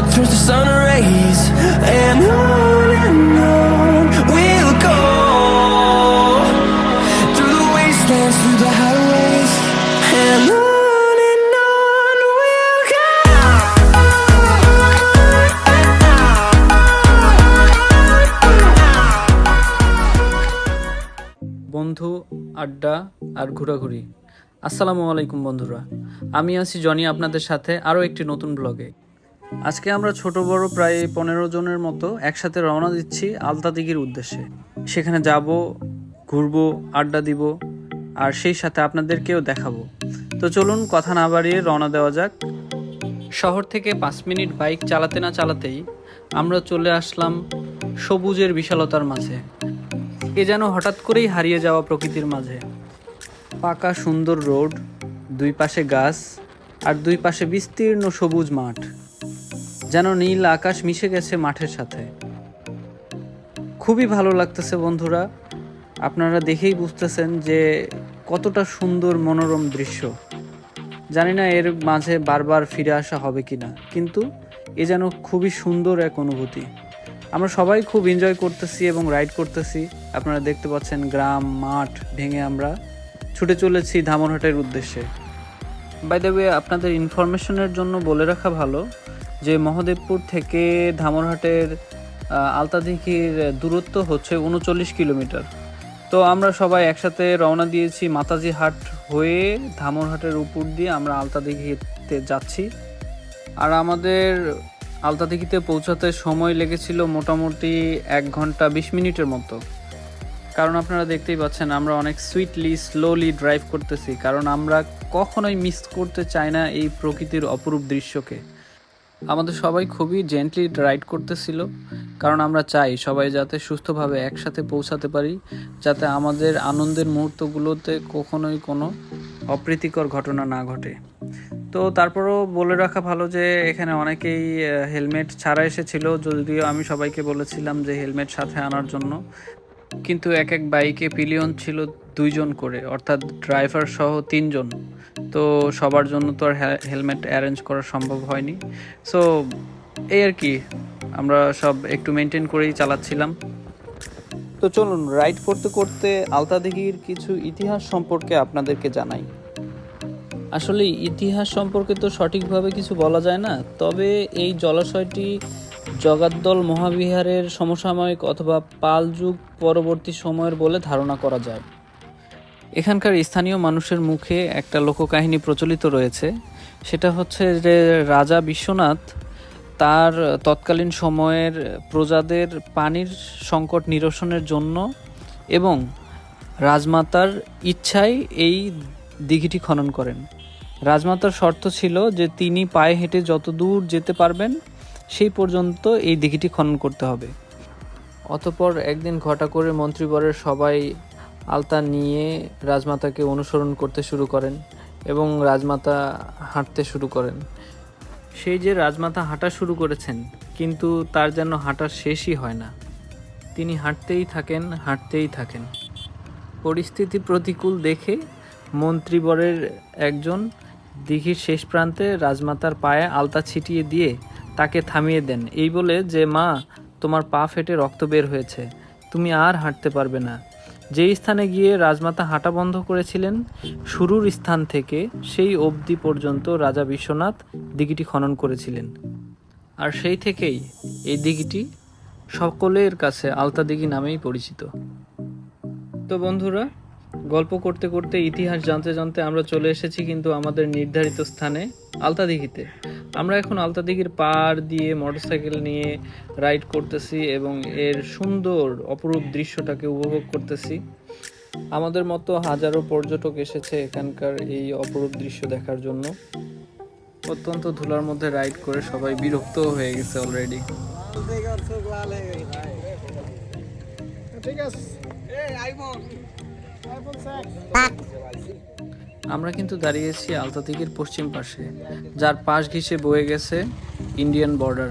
world turns to sun rays, and on and on we'll go through the wastelands, through the highways, and on বন্ধু আড্ডা আর ঘোরাঘুরি আসসালামু আলাইকুম বন্ধুরা আমি আছি জনি আপনাদের সাথে আরও একটি নতুন ব্লগে আজকে আমরা ছোট বড় প্রায় পনেরো জনের মতো একসাথে রওনা দিচ্ছি আলতা দিঘির উদ্দেশ্যে। সেখানে যাব, ঘুরবো, আড্ডা দিব, আর সেই সাথে আপনাদেরকেও দেখাবো। তো চলুন কথা না বাড়িয়ে রওনা দেওয়া যাক। শহর থেকে পাঁচ মিনিট বাইক চালাতে না চালাতেই আমরা চলে আসলাম সবুজের বিশালতার মাঝে। এ যেন হঠাৎ করেই হারিয়ে যাওয়া প্রকৃতির মাঝে। পাকা সুন্দর রোড, দুই পাশে গাছ আর দুই পাশে বিস্তীর্ণ সবুজ মাঠ। যেন নীল আকাশ মিশে গেছে মাঠের সাথে। খুবই ভালো লাগতেছে বন্ধুরা। আপনারা দেখেই বুঝতেছেন যে কতটা সুন্দর মনোরম দৃশ্য। জানি না এর মাঝে বারবার ফিরে আসা হবে কি না কিন্তু এ যেন খুবই সুন্দর এক অনুভূতি। আমরা সবাই খুব এনজয় করতেছি এবং রাইড করতেছি। আপনারা দেখতে পাচ্ছেন গ্রাম, মাঠ ভেঙে আমরা ছুটে চলেছি ধামরহাটের উদ্দেশ্যে। বাই দ্য ওয়ে আপনাদের ইনফরমেশনের জন্য বলে রাখা ভালো। যে মহাদেবপুর থেকে ধামরহাটের আলতাদিঘির দূরত্ব হচ্ছে উনচল্লিশ কিলোমিটার। তো আমরা সবাই একসাথে রওনা দিয়েছি মাতাজি হাট হয়ে ধামরহাটের উপর দিয়ে আমরা আলতাদিঘিতে যাচ্ছি। আর আমাদের আলতাদিঘিতে পৌঁছাতে সময় লেগেছিল মোটামুটি এক ঘণ্টা বিশ মিনিটের মতো। কারণ আপনারা দেখতেই পাচ্ছেন আমরা অনেক সুইটলি, স্লোলি ড্রাইভ করতেছি, কারণ আমরা কখনোই মিস করতে চাই না এই প্রকৃতির অপরূপ দৃশ্যকে। আমাদের সবাই খুবই জেন্টলি রাইড করতেছিল, কারণ আমরা চাই সবাই যাতে সুস্থভাবে একসাথে পৌঁছাতে পারি, যাতে আমাদের আনন্দের মুহূর্তগুলোতে কখনোই কোনো অপ্রীতিকর ঘটনা না ঘটে। তো তারপরও বলে রাখা ভালো যে, এখানে অনেকেই হেলমেট ছাড়া এসেছিল, যদিও আমি সবাইকে বলেছিলাম যে হেলমেট সাথে আনার জন্য। কিন্তু এক এক বাইকে পিলিয়ন ছিল দুইজন করে অর্থাৎ ড্রাইভার সহ তিনজন। তো সবার জন্য তো আর হেলমেট অ্যারেঞ্জ করা সম্ভব হয়নি। সো এই আর কি আমরা সব একটু মেনটেন করেই চালাচ্ছিলাম। তো চলুন রাইড করতে করতে আলতাদিঘির কিছু ইতিহাস সম্পর্কে আপনাদেরকে জানাই। আসলে ইতিহাস সম্পর্কে তো সঠিকভাবে কিছু বলা যায় না তবে এই জলাশয়টি জগাদ্দল মহাবিহারের সমসাময়িক অথবা পাল যুগ পরবর্তী সময়ের বলে ধারণা করা যায়। এখানকার স্থানীয় মানুষের মুখে একটা লোককাহিনী প্রচলিত রয়েছে। সেটা হচ্ছে যে রাজা বিশ্বনাথ তার তৎকালীন সময়ের প্রজাদের পানির সংকট নিরসনের জন্য এবং রাজমাতার ইচ্ছায় এই দিঘিটি খনন করেন। রাজমাতার শর্ত ছিল যে তিনি পায়ে হেঁটে যত দূর যেতে পারবেন সেই পর্যন্ত এই দিঘিটি খনন করতে হবে। অতপর একদিন ঘটা করে মন্ত্রীবরের সবাই আলতা নিয়ে রাজমাতাকে অনুসরণ করতে শুরু করেন এবং রাজমাতা হাঁটতে শুরু করেন। সেই যে রাজমাতা হাঁটা শুরু করেছেন, কিন্তু তার যেন হাঁটার শেষই হয় না। তিনি হাঁটতেই থাকেন হাঁটতেই থাকেন। পরিস্থিতি প্রতিকূল দেখে মন্ত্রীবরের একজন দিঘির শেষ প্রান্তে রাজমাতার পায়ে আলতা ছিটিয়ে দিয়ে তাকে থামিয়ে দেন। এই বলে যে, মা, তোমার পা ফেটে রক্ত বের হয়েছে। তুমি আর হাঁটতে পারবে না। যেই স্থানে গিয়ে রাজমাতা হাঁটা বন্ধ করেছিলেন, শুরুর স্থান থেকে সেই অবধি পর্যন্ত রাজা বিশ্বনাথ দিঘিটি খনন করেছিলেন। আর সেই থেকেই এই দিঘিটি সকলের কাছে আলতা দিঘি নামেই পরিচিত। তো বন্ধুরা, গল্প করতে করতে ইতিহাস জানতে জানতে আমরা চলে এসেছি কিন্তু আমাদের নির্ধারিত স্থানে আলতা দিঘিতে। আমরা এখন আলতা দিঘির পার দিয়ে মোটরসাইকেল নিয়ে রাইড করতেছি এবং এর সুন্দর অপরূপ দৃশ্যটাকে উপভোগ করতেছি। আমাদের মতো হাজারো পর্যটক এসেছে এখানকার এই অপরূপ দৃশ্য দেখার জন্য। অত্যন্ত ধুলার মধ্যে রাইড করে সবাই বিরক্ত হয়ে গেছে অলরেডি আমরা কিন্তু দাঁড়িয়েছি আলতা দিঘির পশ্চিম পাশে যার পাশ ঘিসে বয়ে গেছে ইন্ডিয়ান বর্ডার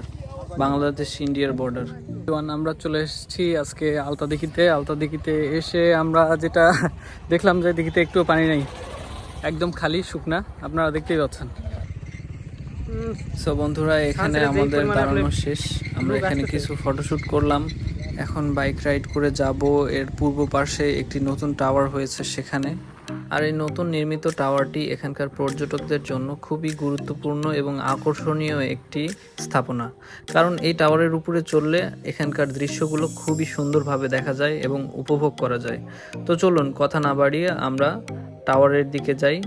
বাংলাদেশ ইন্ডিয়ার বর্ডার। আমরা চলে এসেছি আজকে আলতা দিঘিতে আলতা দিঘিতে এসে আমরা যেটা দেখলাম যে দিঘিতে একটুও পানি নেই একদম খালি শুকনা। আপনারা দেখতেই পাচ্ছেন। সো বন্ধুরা এখানে আমাদের দাঁড়ানো শেষ। আমরা এখানে কিছু ফটোশুট করলাম। এখন বাইক রাইড করে যাব। এর পূর্ব পাশে একটি নতুন টাওয়ার হয়েছে সেখানে। আর এই নতুন নির্মিত টাওয়ারটি এখানকার পর্যটকদের জন্য খুবই গুরুত্বপূর্ণ এবং আকর্ষণীয় একটি স্থাপনা। কারণ এই টাওয়ারের উপরে চললে এখানকার দৃশ্যগুলো খুবই সুন্দরভাবে দেখা যায় এবং উপভোগ করা যায়। তো চলুন, কথা না বাড়িয়ে আমরা টাওয়ারের দিকে যাই।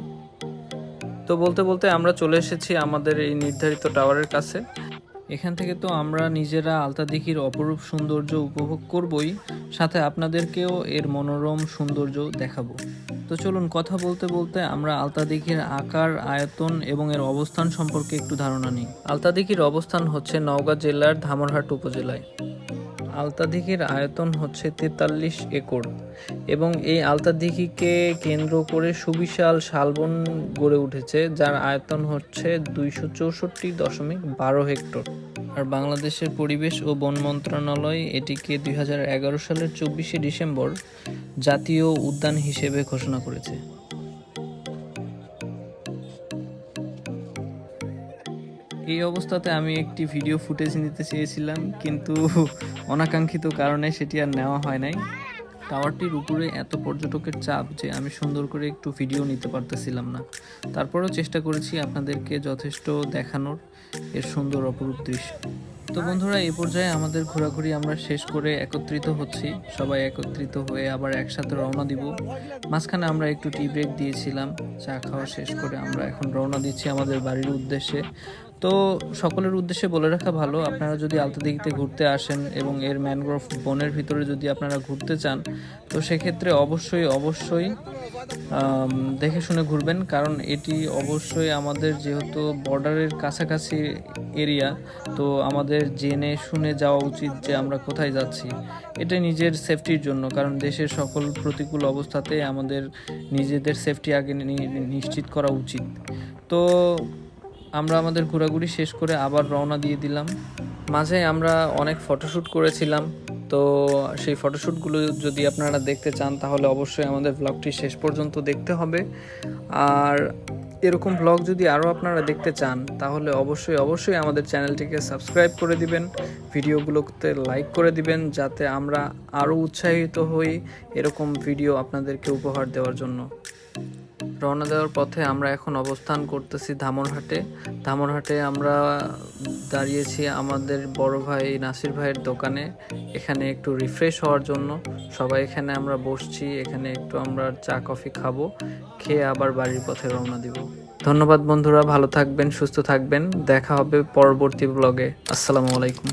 তো বলতে বলতে আমরা চলে এসেছি আমাদের এই নির্ধারিত টাওয়ারের কাছে। এখান থেকে তো আমরা নিজেরা আলতা দিঘির অপরূপ সৌন্দর্য উপভোগ করবই, সাথে আপনাদেরকেও এর মনোরম সৌন্দর্য দেখাবো। তো চলুন কথা বলতে বলতে আমরা আলতা দিঘির আকার, আয়তন এবং এর অবস্থান সম্পর্কে একটু ধারণা নিই। আলতা দিঘির অবস্থান হচ্ছে নওগাঁ জেলার ধামরহাট উপজেলায়। আলতা দিঘির আয়তন হচ্ছে তেতাল্লিশ একর এবং এই আলতা দিঘিকে কেন্দ্র করে সুবিশাল শালবন গড়ে উঠেছে, যার আয়তন হচ্ছে দুইশো চৌষট্টি দশমিক বারো হেক্টর। আর বাংলাদেশের পরিবেশ ও বন মন্ত্রণালয় এটিকে দুই হাজার এগারো সালের চব্বিশে ডিসেম্বর জাতীয় উদ্যান হিসেবে ঘোষণা করেছে। এই অবস্থাতে আমি একটি ভিডিও ফুটেজ নিতে চেয়েছিলাম, কিন্তু অনাকাঙ্ক্ষিত কারণে সেটি আর নেওয়া হয় নাই। টাওয়ারটির উপরে এত পর্যটকের চাপ যে আমি সুন্দর করে একটু ভিডিও নিতে পারতেছিলাম না। তারপরেও চেষ্টা করেছি আপনাদেরকে যথেষ্ট দেখানোর। এর সুন্দর অপরূপ দৃশ্য। তো বন্ধুরা, এই পর্যায়ে আমাদের ঘোরাঘুরি আমরা শেষ করে একত্রিত হচ্ছি। সবাই একত্রিত হয়ে আবার একসাথে রওনা দিব। মাঝখানে আমরা একটু টি ব্রেক দিয়েছিলাম। চা খাওয়া শেষ করে আমরা এখন রওনা দিচ্ছি আমাদের বাড়ির উদ্দেশ্যে। তো সকলের উদ্দেশ্যে বলে রাখা ভালো, আপনারা যদি আলতাদিঘিতে ঘুরতে আসেন এবং এর ম্যানগ্রোভ বনের ভিতরে যদি আপনারা ঘুরতে চান, তো সেক্ষেত্রে অবশ্যই অবশ্যই দেখে শুনে ঘুরবেন, কারণ এটি অবশ্যই আমাদের যেহেতু বর্ডারের কাছাকাছি এরিয়া, তো আমাদের জেনে শুনে যাওয়া উচিত যে আমরা কোথায় যাচ্ছি। এটা নিজের সেফটির জন্য, কারণ দেশের সকল প্রতিকূল অবস্থাতে আমাদের নিজেদের সেফটি আগে নিশ্চিত করা উচিত। তো আমরা আমাদের ঘোরাঘুরি শেষ করে আবার রওনা দিয়ে দিলাম। মাঝে আমরা অনেক ফটোশ্যুট করেছিলাম, তো সেই ফটোশ্যুটগুলো যদি আপনারা দেখতে চান, তাহলে অবশ্যই আমাদের ব্লগটি শেষ পর্যন্ত দেখতে হবে। আর এরকম ব্লগ যদি আরও আপনারা দেখতে চান, তাহলে অবশ্যই অবশ্যই আমাদের চ্যানেলটিকে সাবস্ক্রাইব করে দিবেন, ভিডিওগুলোতে লাইক করে দিবেন, যাতে আমরা আরও উৎসাহিত হই এরকম ভিডিও আপনাদেরকে উপহার দেওয়ার জন্য। রওনা দেওয়ার পথে আমরা এখন অবস্থান করতেছি ধামরহাটে ধামরহাটে আমরা দাঁড়িয়েছি আমাদের বড় ভাই নাসির ভাইয়ের দোকানে। এখানে একটু রিফ্রেশ হওয়ার জন্য সবাই এখানে আমরা বসছি, এখানে একটু আমরা চা, কফি খাব, খেয়ে আবার বাড়ির পথে রওনা দিব। ধন্যবাদ বন্ধুরা, ভালো থাকবেন, সুস্থ থাকবেন। দেখা হবে পরবর্তী ব্লগে আসসালামু আলাইকুম।